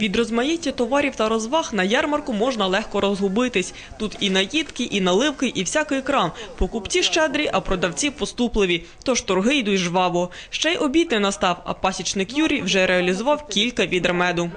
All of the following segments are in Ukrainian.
Від розмаїття товарів та розваг на ярмарку можна легко розгубитись. Тут і наїдки, і наливки, і всякий крам. Покупці щедрі, а продавці поступливі. Тож торги йдуть жваво. Ще й обід не настав, а пасічник Юрій вже реалізував кілька відер меду.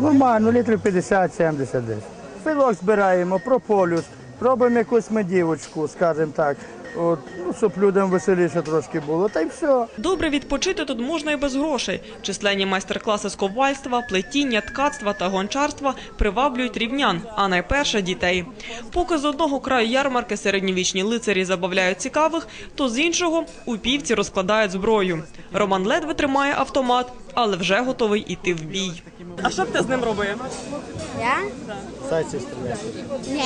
Нормально, літрів 50-70 десь. Пилок збираємо, прополюс, робимо якусь медівочку, скажімо так. От, ну, щоб людям веселіше трошки було, та й все. Добре відпочити тут можна і без грошей. Численні майстер-класи з ковальства, плетіння, ткацтва та гончарства приваблюють рівнян, а найперше дітей. Поки з одного краю ярмарки середньовічні лицарі забавляють цікавих, то з іншого упівці розкладають зброю. Роман ледве тримає автомат, але вже готовий іти в бій. А що б ти з ним робив? Я? Ні.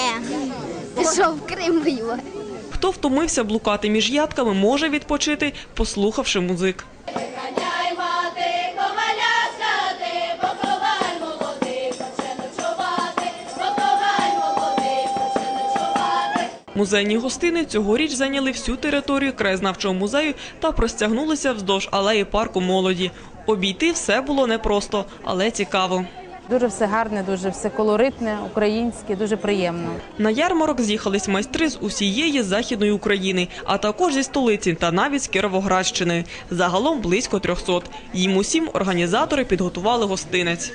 Пішов в Крим воювати. Хто втомився блукати між ядками, може відпочити, послухавши музик. Музейні гостини цьогоріч зайняли всю територію краєзнавчого музею та простягнулися вздовж алеї парку молоді. Обійти все було непросто, але цікаво. Дуже все гарне, дуже все колоритне, українське, дуже приємно. На ярмарок з'їхались майстри з усієї західної України, а також зі столиці та навіть з Кіровоградщини. Загалом близько 300. Їм усім організатори підготували гостинець.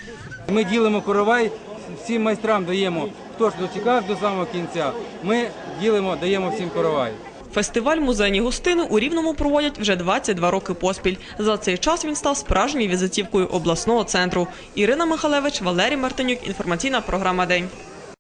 Ми ділимо коровай, всім майстрам даємо. Хто ж дочекав до самого кінця, ми ділимо, даємо всім коровай. Фестиваль музейні гостини у Рівному проводять вже 22 роки поспіль. За цей час він став справжньою візитівкою обласного центру. Ірина Михалевич, Валерій Мартинюк. Інформаційна програма День.